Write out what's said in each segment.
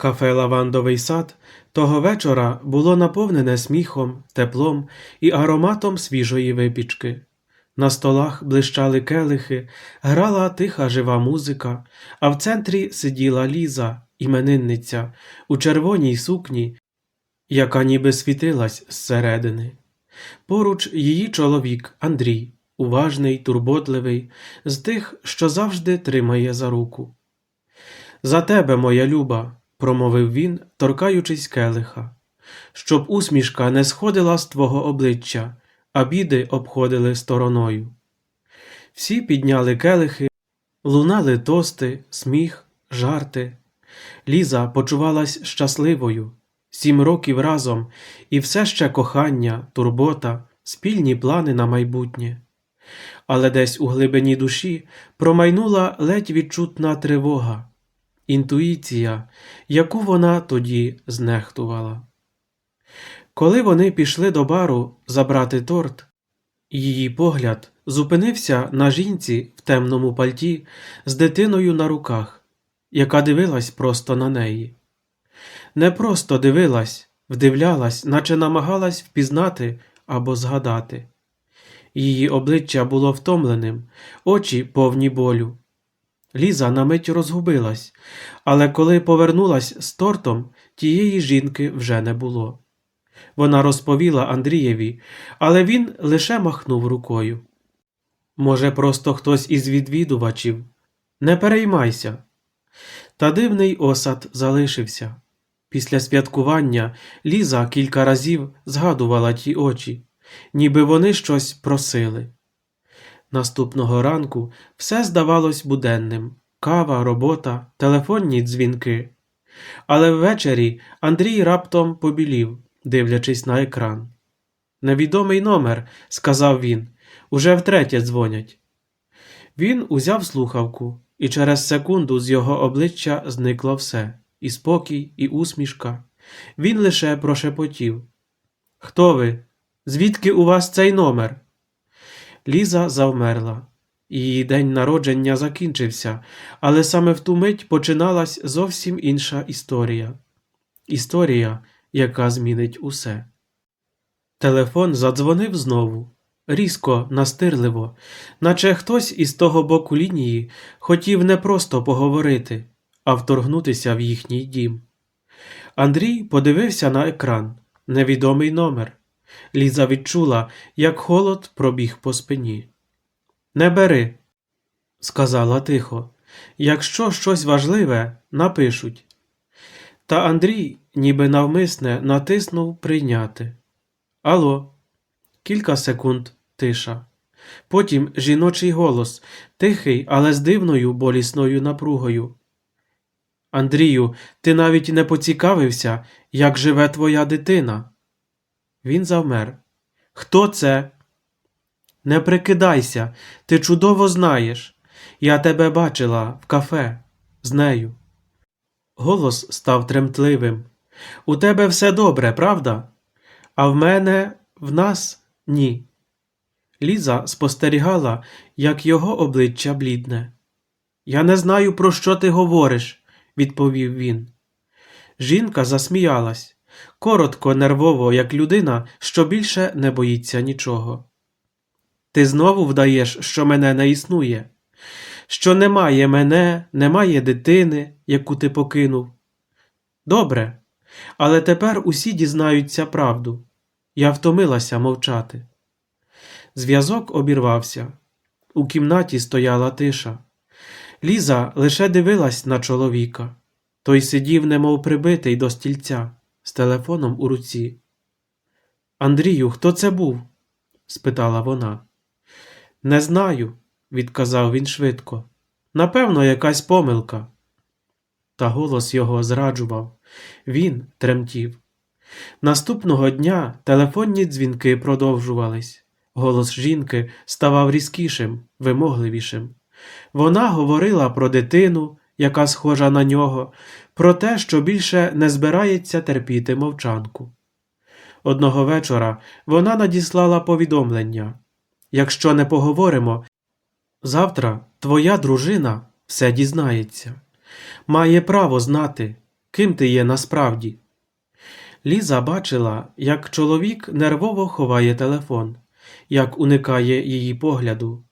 Кафе Лавандовий сад того вечора було наповнене сміхом, теплом і ароматом свіжої випічки. На столах блищали келихи, грала тиха жива музика, а в центрі сиділа Ліза, іменинниця, у червоній сукні, яка ніби світилась зсередини. Поруч її чоловік Андрій, уважний, турботливий, з тих, що завжди тримає за руку. За тебе, моя люба, промовив він, торкаючись келиха, щоб усмішка не сходила з твого обличчя, а біди обходили стороною. Всі підняли келихи, лунали тости, сміх, жарти. Ліза почувалась щасливою, сім років разом, і все ще кохання, турбота, спільні плани на майбутнє. Але десь у глибині душі промайнула ледь відчутна тривога, інтуїція, яку вона тоді знехтувала. Коли вони пішли до бару забрати торт, її погляд зупинився на жінці в темному пальті з дитиною на руках, яка дивилась просто на неї. Не просто дивилась, вдивлялась, наче намагалась впізнати або згадати. Її обличчя було втомленим, очі повні болю. Ліза на мить розгубилась, але коли повернулась з тортом, тієї жінки вже не було. Вона розповіла Андрієві, але він лише махнув рукою. Може, просто хтось із відвідувачів. Не переймайся. Та дивний осад залишився. Після святкування Ліза кілька разів згадувала ті очі, ніби вони щось просили. Наступного ранку все здавалось буденним кава, робота, телефонні дзвінки. Але ввечері Андрій раптом побілів, дивлячись на екран. Невідомий номер, сказав він, уже втретє дзвонять. Він узяв слухавку, і через секунду з його обличчя зникло все і спокій, і усмішка. Він лише прошепотів. Хто ви? Звідки у вас цей номер? Ліза завмерла. Її день народження закінчився, але саме в ту мить починалась зовсім інша історія. Історія, яка змінить усе. Телефон задзвонив знову, різко, настирливо, наче хтось із того боку лінії хотів не просто поговорити, а вторгнутися в їхній дім. Андрій подивився на екран невідомий номер. Ліза відчула, як холод пробіг по спині. Не бери, сказала тихо. Якщо щось важливе, напишуть. Та Андрій, ніби навмисне, натиснув прийняти. Алло. Кілька секунд тиша. Потім жіночий голос, тихий, але з дивною болісною напругою. Андрію, ти навіть не поцікавився, як живе твоя дитина. Він завмер. Хто це? Не прикидайся, ти чудово знаєш. Я тебе бачила в кафе з нею. Голос став тремтливим. У тебе все добре, правда? А в мене, в нас ні. Ліза спостерігала, як його обличчя блідне. Я не знаю, про що ти говориш, відповів він. Жінка засміялась коротко, нервово, як людина, що більше не боїться нічого. Ти знову вдаєш, що мене не існує, що немає мене, немає дитини, яку ти покинув. Добре, але тепер усі дізнаються правду. Я втомилася мовчати. Зв'язок обірвався. У кімнаті стояла тиша. Ліза лише дивилась на чоловіка. Той сидів, немов прибитий до стільця з телефоном у руці. Андрію, хто це був? спитала вона. Не знаю, відказав він швидко. Напевно, якась помилка. Та голос його зраджував. Він тремтів. Наступного дня телефонні дзвінки продовжувались. Голос жінки ставав різкішим, вимогливішим. Вона говорила про дитину, яка схожа на нього, про те, що більше не збирається терпіти мовчанку. Одного вечора вона надіслала повідомлення якщо не поговоримо, завтра твоя дружина все дізнається, має право знати, ким ти є насправді. Ліза бачила, як чоловік нервово ховає телефон, як уникає її погляду.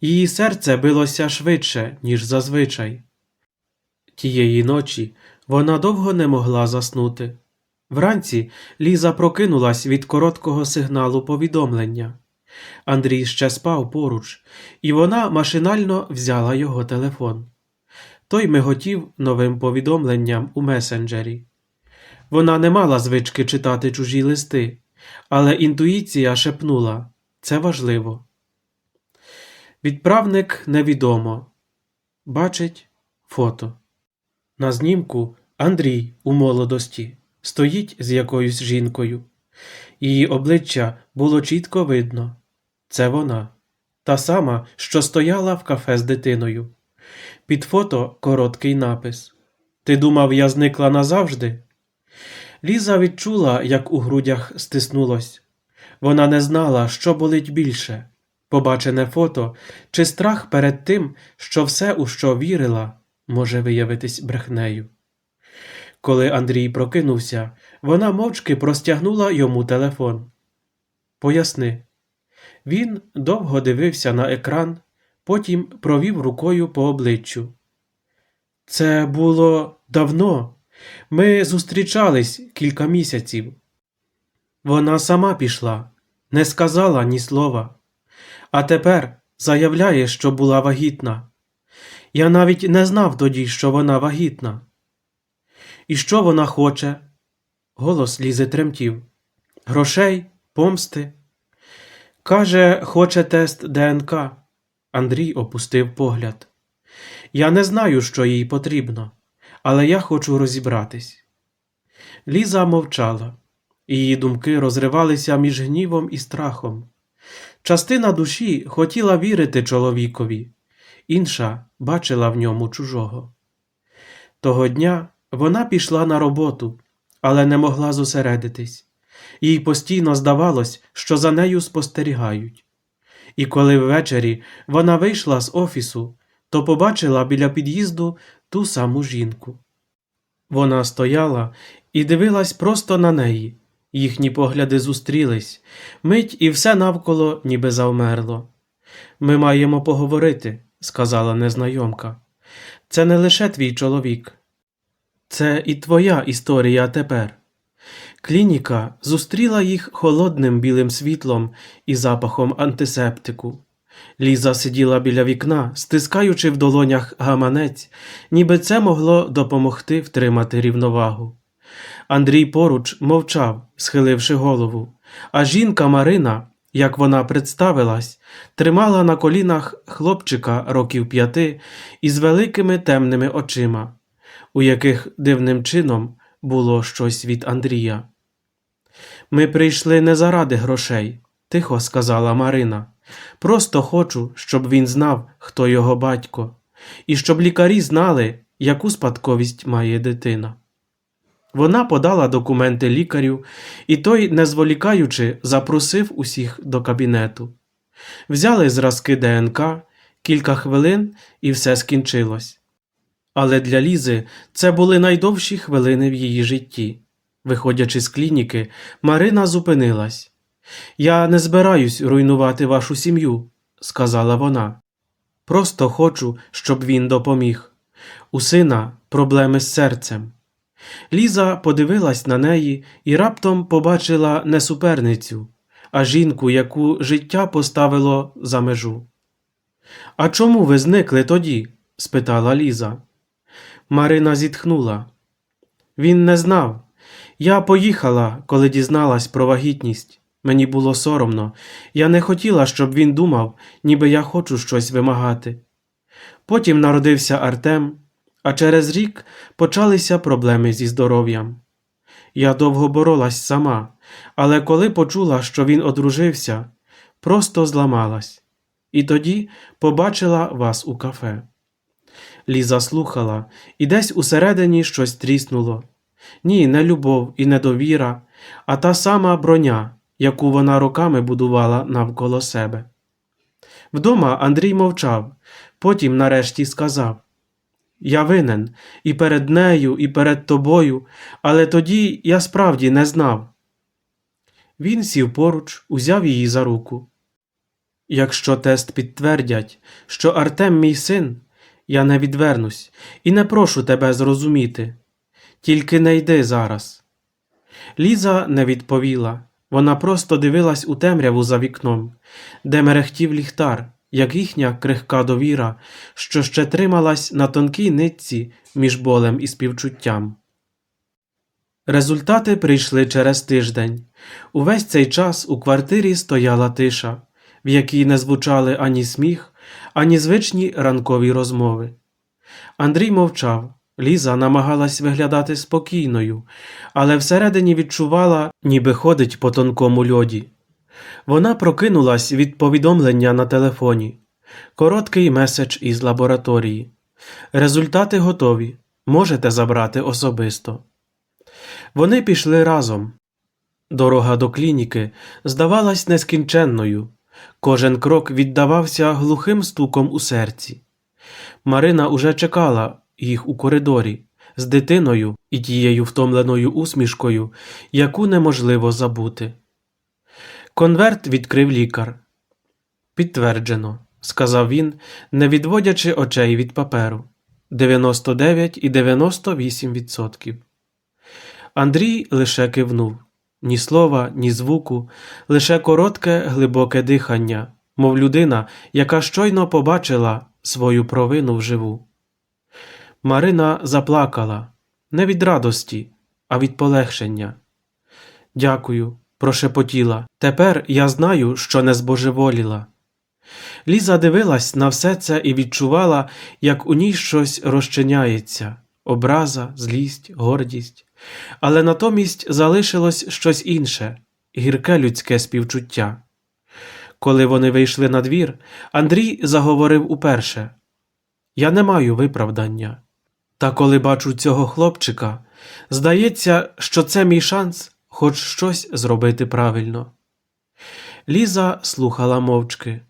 Її серце билося швидше, ніж зазвичай. Тієї ночі вона довго не могла заснути. Вранці Ліза прокинулась від короткого сигналу повідомлення. Андрій ще спав поруч, і вона машинально взяла його телефон. Той миготів новим повідомленням у месенджері. Вона не мала звички читати чужі листи, але інтуїція шепнула це важливо. Відправник невідомо. Бачить фото. На знімку Андрій у молодості стоїть з якоюсь жінкою. Її обличчя було чітко видно. Це вона, та сама, що стояла в кафе з дитиною. Під фото короткий напис Ти думав, я зникла назавжди? Ліза відчула, як у грудях стиснулось. Вона не знала, що болить більше побачене фото чи страх перед тим, що все, у що вірила, може виявитись брехнею. Коли Андрій прокинувся, вона мовчки простягнула йому телефон. Поясни. Він довго дивився на екран, потім провів рукою по обличчю. Це було давно. Ми зустрічались кілька місяців. Вона сама пішла, не сказала ні слова, а тепер заявляє, що була вагітна. Я навіть не знав тоді, що вона вагітна. І що вона хоче? Голос лізе тремтів. Грошей, помсти. Каже, хоче тест ДНК. Андрій опустив погляд. Я не знаю, що їй потрібно, але я хочу розібратись. Ліза мовчала, її думки розривалися між гнівом і страхом. Частина душі хотіла вірити чоловікові, інша бачила в ньому чужого. Того дня вона пішла на роботу, але не могла зосередитись. Їй постійно здавалось, що за нею спостерігають. І коли ввечері вона вийшла з офісу, то побачила біля під'їзду ту саму жінку. Вона стояла і дивилась просто на неї. Їхні погляди зустрілись, мить і все навколо ніби завмерло. Ми маємо поговорити, сказала незнайомка. Це не лише твій чоловік, це і твоя історія тепер. Клініка зустріла їх холодним білим світлом і запахом антисептику. Ліза сиділа біля вікна, стискаючи в долонях гаманець, ніби це могло допомогти втримати рівновагу. Андрій поруч мовчав, схиливши голову, а жінка Марина, як вона представилась, тримала на колінах хлопчика років п'яти із великими темними очима, у яких дивним чином було щось від Андрія. Ми прийшли не заради грошей, тихо сказала Марина. Просто хочу, щоб він знав, хто його батько, і щоб лікарі знали, яку спадковість має дитина. Вона подала документи лікарю, і той, не зволікаючи, запросив усіх до кабінету. Взяли зразки ДНК, кілька хвилин, і все скінчилось. Але для Лізи це були найдовші хвилини в її житті. Виходячи з клініки, Марина зупинилась. Я не збираюсь руйнувати вашу сім'ю, сказала вона. Просто хочу, щоб він допоміг. У сина проблеми з серцем. Ліза подивилась на неї і раптом побачила не суперницю, а жінку, яку життя поставило за межу. А чому ви зникли тоді? спитала Ліза. Марина зітхнула. Він не знав. Я поїхала, коли дізналась про вагітність. Мені було соромно, я не хотіла, щоб він думав, ніби я хочу щось вимагати. Потім народився Артем, а через рік почалися проблеми зі здоров'ям. Я довго боролась сама, але коли почула, що він одружився, просто зламалась, і тоді побачила вас у кафе. Ліза слухала, і десь усередині щось тріснуло. Ні, не любов і не довіра, а та сама броня, яку вона роками будувала навколо себе. Вдома Андрій мовчав, потім нарешті сказав я винен і перед нею, і перед тобою, але тоді я справді не знав. Він сів поруч, узяв її за руку. Якщо тест підтвердять, що Артем мій син, я не відвернусь і не прошу тебе зрозуміти. Тільки не йди зараз. Ліза не відповіла. Вона просто дивилась у темряву за вікном, де мерехтів ліхтар, як їхня крихка довіра, що ще трималась на тонкій нитці між болем і співчуттям. Результати прийшли через тиждень. Увесь цей час у квартирі стояла тиша, в якій не звучали ані сміх, ані звичні ранкові розмови. Андрій мовчав. Ліза намагалась виглядати спокійною, але всередині відчувала, ніби ходить по тонкому льоді. Вона прокинулась від повідомлення на телефоні. Короткий меседж із лабораторії. Результати готові. Можете забрати особисто. Вони пішли разом. Дорога до клініки здавалась нескінченною. Кожен крок віддавався глухим стуком у серці. Марина уже чекала їх у коридорі з дитиною і тією втомленою усмішкою, яку неможливо забути. Конверт відкрив лікар. Підтверджено, сказав він, не відводячи очей від паперу. 99,98%. Андрій лише кивнув. Ні слова, ні звуку, лише коротке, глибоке дихання, мов людина, яка щойно побачила свою провину вживу. Марина заплакала не від радості, а від полегшення. Дякую, прошепотіла. Тепер я знаю, що не збожеволіла. Ліза дивилась на все це і відчувала, як у ній щось розчиняється образа, злість, гордість, але натомість залишилось щось інше гірке людське співчуття. Коли вони вийшли на двір, Андрій заговорив уперше Я не маю виправдання. Та коли бачу цього хлопчика, здається, що це мій шанс хоч щось зробити правильно. Ліза слухала мовчки.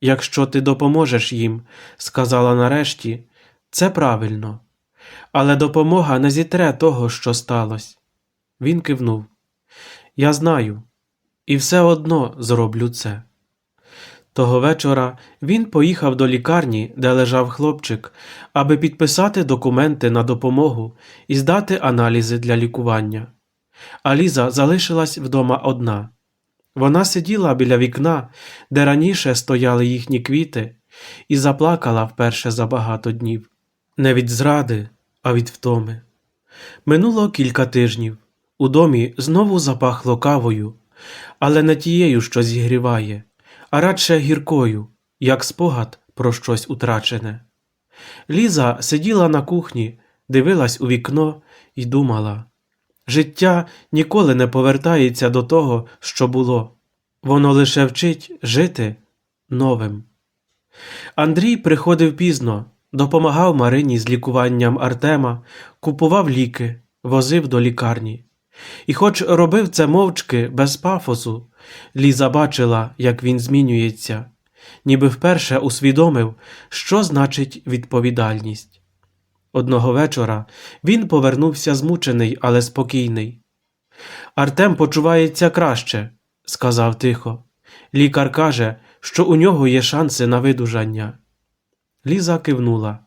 Якщо ти допоможеш їм, сказала нарешті, це правильно. Але допомога не зітре того, що сталося. Він кивнув. Я знаю, і все одно зроблю це. Того вечора він поїхав до лікарні, де лежав хлопчик, аби підписати документи на допомогу і здати аналізи для лікування. А Ліза залишилась вдома одна. Вона сиділа біля вікна, де раніше стояли їхні квіти, і заплакала вперше за багато днів. Не від зради, а від втоми. Минуло кілька тижнів. У домі знову запахло кавою, але не тією, що зігріває, а радше гіркою, як спогад про щось утрачене. Ліза сиділа на кухні, дивилась у вікно і думала життя ніколи не повертається до того, що було, воно лише вчить жити новим. Андрій приходив пізно, допомагав Марині з лікуванням Артема, купував ліки, возив до лікарні. І, хоч робив це мовчки, без пафосу, Ліза бачила, як він змінюється, ніби вперше усвідомив, що значить відповідальність. Одного вечора він повернувся змучений, але спокійний. Артем почувається краще, сказав тихо. Лікар каже, що у нього є шанси на видужання. Ліза кивнула.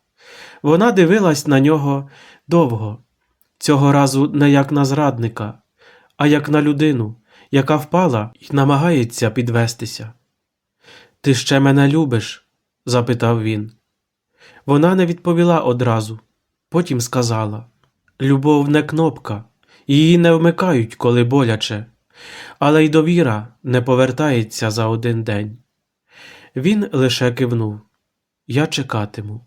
Вона дивилась на нього довго, цього разу не як на зрадника, а як на людину, яка впала і намагається підвестися. Ти ще мене любиш? запитав він. Вона не відповіла одразу, потім сказала Любов не кнопка, її не вмикають, коли боляче, але й довіра не повертається за один день. Він лише кивнув Я чекатиму.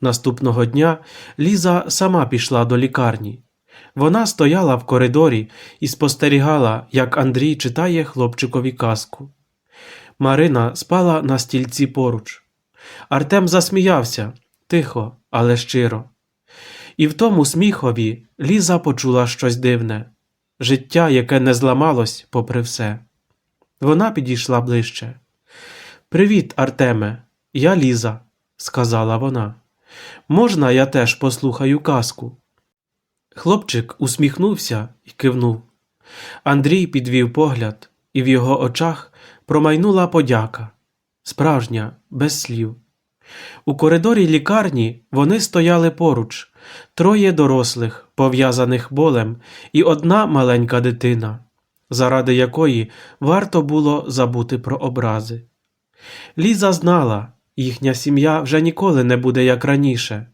Наступного дня Ліза сама пішла до лікарні. Вона стояла в коридорі і спостерігала, як Андрій читає хлопчикові казку. Марина спала на стільці поруч. Артем засміявся тихо, але щиро. І в тому сміхові Ліза почула щось дивне життя, яке не зламалось попри все. Вона підійшла ближче. Привіт, Артеме, я Ліза, сказала вона. Можна я теж послухаю казку? Хлопчик усміхнувся і кивнув. Андрій підвів погляд, і в його очах промайнула подяка, справжня, без слів. У коридорі лікарні вони стояли поруч, троє дорослих, пов'язаних болем, і одна маленька дитина, заради якої варто було забути про образи. Ліза знала, їхня сім'я вже ніколи не буде як раніше.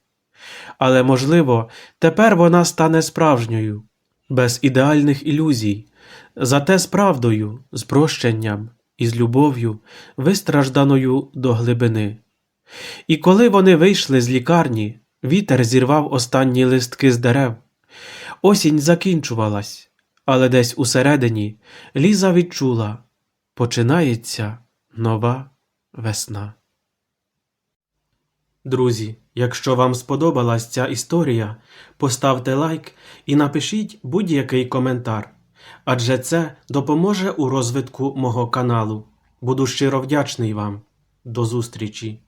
Але, можливо, тепер вона стане справжньою, без ідеальних ілюзій, зате з правдою, з прощенням і з любов'ю, вистражданою до глибини. І коли вони вийшли з лікарні, вітер зірвав останні листки з дерев. Осінь закінчувалась, але десь усередині Ліза відчула починається нова весна. Друзі, якщо вам сподобалась ця історія, поставте лайк і напишіть будь-який коментар, адже це допоможе у розвитку мого каналу. Буду щиро вдячний вам. До зустрічі!